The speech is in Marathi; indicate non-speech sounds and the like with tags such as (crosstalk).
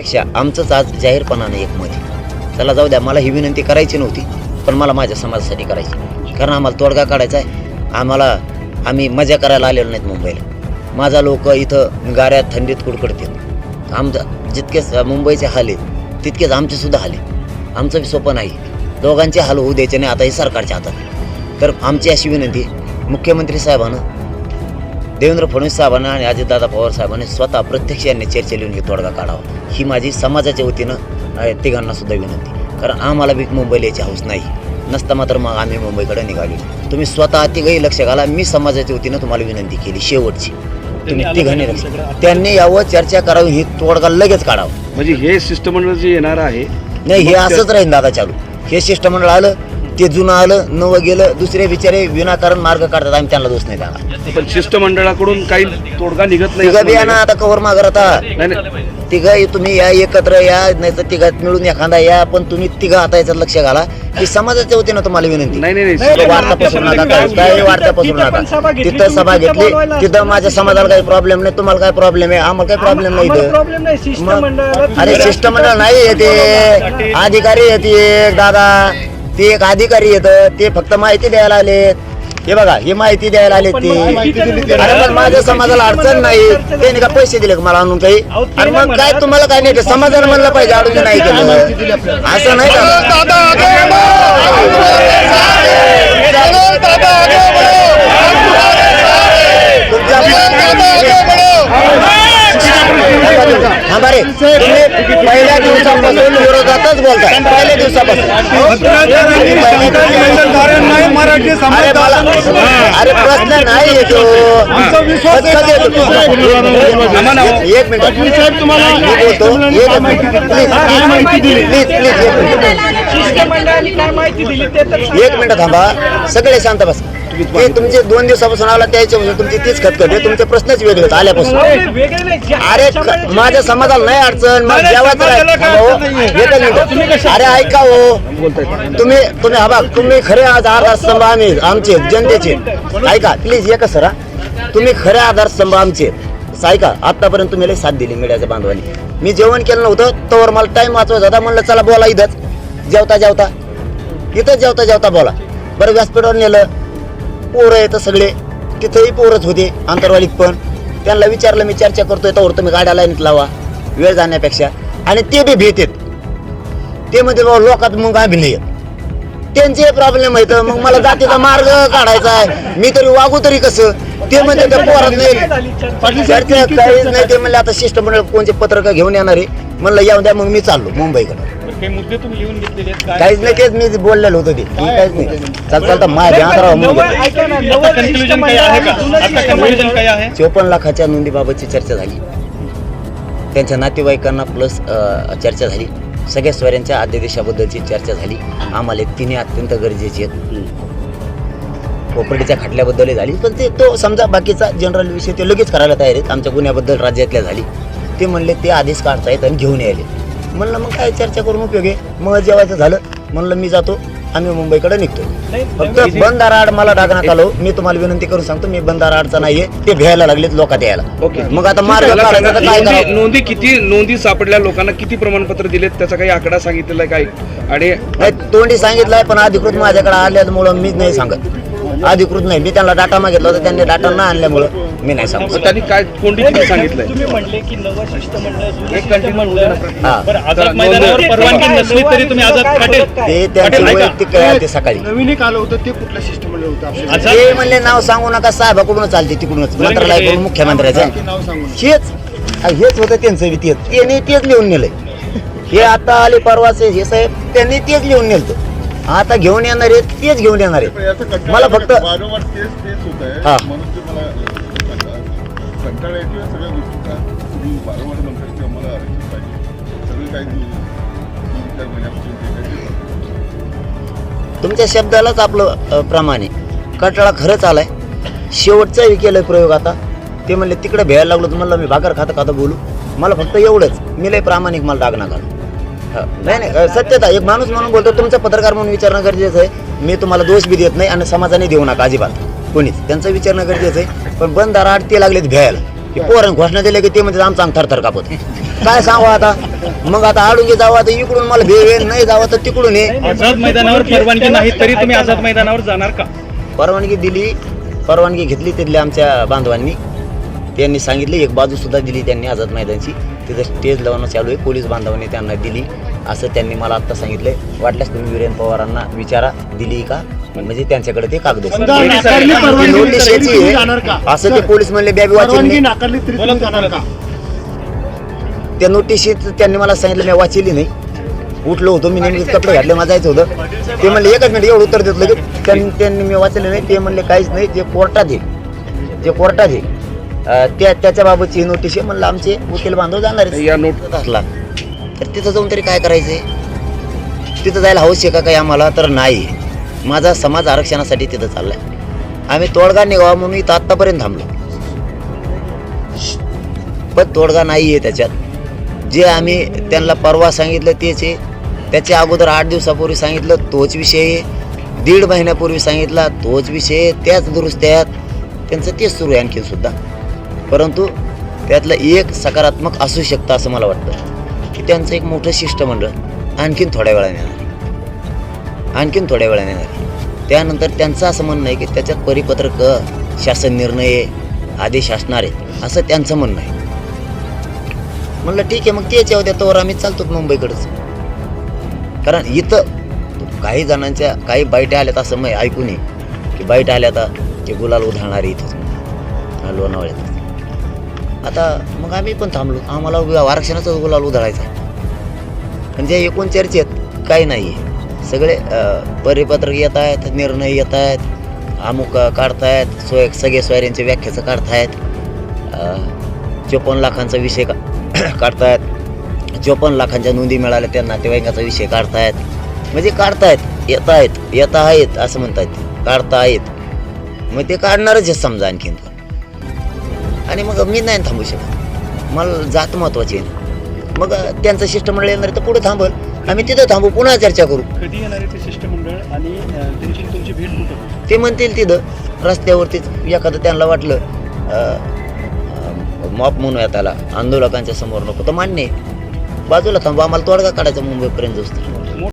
पेक्षा आमचंच आज जाहीरपणानं एक मत आहे. चला जाऊ द्या मला ही विनंती करायची नव्हती पण मला माझ्या समाजासाठी करायची. कारण आम्हाला तोडगा काढायचा आहे. आम्हाला आम्ही मजा करायला आलेलो नाहीत मुंबईला. माझा लोक इथं गाऱ्यात थंडीत कुडकडतील आमचं जितकेच मुंबईचे हाल आहेत तितकेच आमचेसुद्धा हाल आहेत. आमचं बी सोपं नाही दोघांचे हाल होऊ द्यायचे नाही आता हे सरकारच्या हातात तर आमची अशी विनंती मुख्यमंत्री साहेबांना देवेंद्र फडणवीस साहेबांना आणि अजितदादा पवार साहेबांनी स्वतः प्रत्यक्ष यांनी चर्चेला येऊन हे तोडगा काढावा. ही माझी समाजाच्या वतीनं तिघांना सुद्धा विनंती. कारण आम्हाला बी मुंबईला यायची हौस नाही. नसता मात्र मग आम्ही मुंबईकडे निघालो. तुम्ही स्वतः तिघही लक्ष घाला. मी समाजाच्या वतीनं तुम्हाला विनंती केली. शेवटची. तुम्ही तिघांनी लक्ष त्यांनी यावं चर्चा करावी ही तोडगा लगेच काढावं. म्हणजे हे शिष्टमंडळ जे येणार आहे नाही हे असंच राहील दादा चालू. हे शिष्टमंडळ आलं ते जुनं आलं नवं गेलं दुसरे बिचारे विनाकारण मार्ग काढतात. आम्ही त्यांना दोष नाही द्यावा पण शिष्टमंडळाकडून काही तोडगा निघत नाही तिघं असं बी या म्हणणं ना आता कवर मागर आता. आहे. नाही नाही. तिघं तुम्ही या एकत्र या नाही तर तिघात मिळून एखादा या पण तुम्ही तिघं आता याच्यात लक्ष घाला. की समाजाच्या वतीनं तुम्हाला विनंती. नाही नाही वार्ता पसरू नका काय काही वार्ता पसरू नका. तिथं सभा घेतली. तिथं माझ्या समाजाला काही प्रॉब्लेम नाही तुम्हाला काय प्रॉब्लेम आहे आम्हाला काही प्रॉब्लेम नाही अरे शिष्टमंडळ नाही येते. अधिकारी येते एक दादा. ते एक अधिकारी येत ते फक्त माहिती द्यायला आलेत. हे बघा ही माहिती द्यायला आलेत पण ते. मग अरे पण माझ्या समाजाला अडचण नाही. त्यांनी का पैसे दिले का मला आणून काही? अरे मग काय. तुम्हाला काय नाही ते समाजाला म्हणलं पाहिजे अडचण नाही केलं असं नाही का? थांबा रे. तुम्ही पहिल्या दिवसापासून पहिल्या दिवसापासून. मराठी अरे प्रश्न नाही येतो? एक मिनिट तुम्हाला बोलतो. एक मिनिट. Please please. एक मिनिट थांबा. सगळे शांत बस. ते तुमचे दोन दिवसापासून आला त्याच्यापासून तुमची तीच खतखत आहे. तुमचे प्रश्नच वेगळे आहेत आल्यापासून. अरे क- माझ्या समाजाला नाही अडचण मग जेवायचं हो. एकच मिनिट अरे ऐका हो. तुम्ही तुम्ही हा बघ तुम्ही खरे आज आधारस्तंभ आम्ही आमचे जनतेचे. ऐका प्लीज एकच सर. तुम्ही खरे आधारस्तंभ आमचे. ऐका आतापर्यंत तुम्ही लई साथ दिली मीडियाच्या बांधवानी. मी जेवण केलं नव्हतं तोवर मला टाइम वाचवायचा होता म्हणलं चला बोला इथंच. जेवता जेवता. इथंच जेवता जेवता बोला. बरं व्यासपीठावर नेलं. पोरं येतं सगळे. तिथंही पोरच होते आंतरवालीत पण. त्यांना विचारलं मी चर्चा करतोय तर तुम्ही गाड्या लाईनीत लावा वेळ जाण्यापेक्षा. आणि ते बी भीत आहेत ते म्हणजे बाबा लोकात मग आम्ही नाही त्यांचे प्रॉब्लेम आहेत मग मला जातीचा मार्ग काढायचा आहे. मी तरी वागू तरी कसं? ते म्हणजे त्या पोरात नाही काहीच नाही. ते म्हणले आता शिष्टमंडळ कोणचे पत्रक घेऊन येणार आहे? म्हणलं येऊ द्या मग मी चाललो मुंबईकडे. काही मुद्दे तुम्ही लिहून घेतलेले आहेत. काय? काहीच नाही तेच मी बोललेलो होतो ते. की काहीच नाही. चाल चालता माझ्या अंतरावर नवं- मुंबई ऐका ना, नवं शिष्टमंडळ जुनं शिष्टमंडळ. चोपन्न लाखाच्या नोंदीबाबतची चर्चा झाली. त्यांच्या नातेवाईकांना प्लस चर्चा झाली. सगळ्या स्वऱ्यांच्या आद्यदेशाबद्दलची चर्चा झाली. आम्हाला हे तिन्ही अत्यंत गरजेचे आहेत. कोपर्डीच्या खटल्याबद्दलही झाली. पण ते तो समजा बाकीचा जनरल विषय ते लगेच करायला तयार आहेत. आमच्या गुन्ह्याबद्दल राज्यातल्या झाली. ते म्हणले ते आदेश काढतायत आणि घेऊन यायले. म्हणलं मग काय चर्चा करून उपयोग आहे? मग जेवायचं झालं. म्हणलं मी जातो. आम्ही मुंबईकडे निघतो फक्त बंदारा आड मला टाकण्यात आलो मी तुम्हाला विनंती करून सांगतो मी बंदारा आडचा नाहीये. ते भ्यायला लागलेत लोकात यायला. ओके. मग आता मार्ग काढायचा तर काय नोंदी करावं? नोंदी किती नोंदी सापडल्या लोकांना किती प्रमाणपत्र दिलेत त्याचा काही आकडा सांगितलेला आहे काय? आणि नाही तोंडी सांगितलंय पण अधिकृत माझ्याकडे आल्यामुळं मीच नाही सांगत. अधिकृत नाही. मी त्यांना डाटा मागितला होता त्यांनी डाटा न आणल्यामुळं मी नाही सांगत त्यांनी काय कोणती किती सांगितलंय? तुम्ही म्हणले की नवं शिष्टमंडळ जुनं हा. बरं आझाद मैदानावर परवानगी नसली तरी तुम्ही आझाद पाटील ते त्यांचे. वैयक्तिक ते सकाळी. नवीन एक आलं होतं ते कुठलं शिष्टमंडळ होतं आपलं? आझाद ते म्हणले नाव सांगू नका साहेबाकडूनच चालते तिकडूनच. मंत्रालयाकडून मुख्यमंत्र्याचं. ते नाव सांगू नका. हेच हेच होतं त्यांचं बी तेच. त्यांनी तेच लिहून नेलंय. हे आता आले परवाचे हे साहेब त्यांनी तेच लिहून नेलतं. आता घेऊन येणार आहेत तेच घेऊन येणार आहेत. मला फक्त वारंवार तेच तेच होत हा. आहे म्हणून ते मला कंटाळा- कंटाळा येतो या सगळ्या गोष्टीचा. तुम्ही वारंवार म्हणताय की आम्हाला आरक्षण पाहिजे. सगळं काही दोन चार महिन्यापासून जे काही ते तुमच्या शब्दालाच आपलं अ, प्रमाण आहे. कटाळा खरंच आलाय. शेवटचाही केलं प्रयोग आता. ते म्हणले तिकडे भ्यायला लागलो तर म्हणलं मी भाकर खाता खाता बोलू. मला फक्त एवढंच. मी लय प्रामाणिक मला डाग नका नाही नाही सत्यता एक माणूस म्हणून बोलतो तुमचा पत्रकार म्हणून विचारणं गरजेचं आहे. मी तुम्हाला दोष बी देत नाही आणि समाजाने देऊ नका अजिबात. कोणीच. त्यांचं विचारणं गरजेचं आहे. पण बंद दाराआड ते लागलेत भ्यायला. की पोरांनी घोषणा दिल्या की ते म्हणजे आमचा अंग थरथर कापत. काय सांगू आता? मग आता आडून जावं आता इकडून मला येईल नाही जावं तर तिकडून ये. आझाद मैदानावर परवानगी नाही तरी तुम्ही आझाद मैदानावर जाणार का? परवानगी दिली परवानगी घेतली तिथल्या आमच्या बांधवांनी. त्यांनी सांगितले एक बाजू सुद्धा दिली त्यांनी आझाद मैदानची. तिथं स्टेज लावणं चालू आहे. पोलीस बांधवांनी त्यांना दिली. असं त्यांनी मला आत्ता सांगितलंय. वाटल्यास तुम्ही वीरेन पवारांना विचारा दिली का? म्हणजे त्यांच्याकडे ते कागद? असं ते पोलीस म्हणले बॅबी त्या नोटीशीत त्यांनी मला सांगितलं मी वाचली नाही. उठलो होतो मी नेहमी कपडे घातले मला जायचं होतं. ते म्हणले एकच मिनिट एवढं उत्तर देतलं की त्यांनी त्यांनी मी वाचले नाही. ते म्हणले काहीच नाही जे कोर्टात जे कोर्टात आहे त्या त्याच्या बाबतची नोटीस आहे. म्हणलं आमचे वकील बांधव जाणार आहेत. या नोट असला. तर तिथं जाऊन तरी काय करायचंय? तिथं जायला हौस आहे का काही आम्हाला? तर नाही. माझा समाज आरक्षणासाठी तिथं चाललाय. आम्ही तोडगा निघावा म्हणून इथं आत्तापर्यंत थांबलो. पण तोडगा नाही आहे त्याच्यात. जे आम्ही त्यांना परवा सांगितलं तेच आहे. त्याच्या अगोदर आठ दिवसापूर्वी सांगितलं तोच विषय आहे. दीड महिन्यापूर्वी सांगितला तोच विषय आहे. त्याच दुरुस्त्यात त्यांचं तेच सुरू आहे आणखीन सुद्धा. परंतु त्यातलं एक सकारात्मक असू शकतं असं मला वाटतं. की त्यांचं एक मोठं शिष्टमंडळ आणखीन थोड्या वेळाने येणार. आहे. आणखीन थोड्या वेळाने येणार. आहे. त्यानंतर त्यांचं असं म्हणणं आहे की त्याच्यात परिपत्रक शासन निर्णय आदेश असणार आहे असं त्यांचं म्हणणं आहे. म्हणलं ठीक आहे मग तेच येऊ द्या तोवर आम्ही चालतो मुंबईकडंच. कारण इथं काही जणांच्या काही बाईट आल्यात असं मग ऐकू नये की बाईट आल्या आता ते गुलाल उधळणार इथंच हा, लोणावळ्यात. आता मग आम्ही पण थांबलो. आम्हाला उगा आरक्षणाचाच गुलाल उधळायचा पण जे एकूण चर्चेत काही नाही आहे सगळे परिपत्रक येत आहेत निर्णय येत आहेत अमुक काढतायत सोय सगळे सोयऱ्यांच्या व्याख्याचं काढतायत. चोपन्न लाखांचा विषय का (clears throat) काढतायत. चोपन्न लाखांच्या नोंदी मिळाल्या त्या नातेवाईकाचा विषय काढतायत. म्हणजे काढतायत येत आहेत येत आहेत असं म्हणतात आहेत मग ते काढणारच आहे समजा आणखीन. आणि मग मी नाही थांबू शकत मला जात महत्वाची आहे. मग त्यांचं शिष्टमंडळ येणार तर पुढे थांबल. आम्ही तिथं थांबू पुन्हा चर्चा करू. कधी येणार ते शिष्टमंडळ आणि त्यांची तुमची भेट कुठं? ते म्हणतील तिथं. रस्त्यावरतीच एखादं त्यांना वाटलं मॉप म्हणूया त्याला. आंदोलकांच्या समोर नको तर मान्य आहे. बाजूला थांबू आम्हाला तोडगा काढायचा मुंबईपर्यंत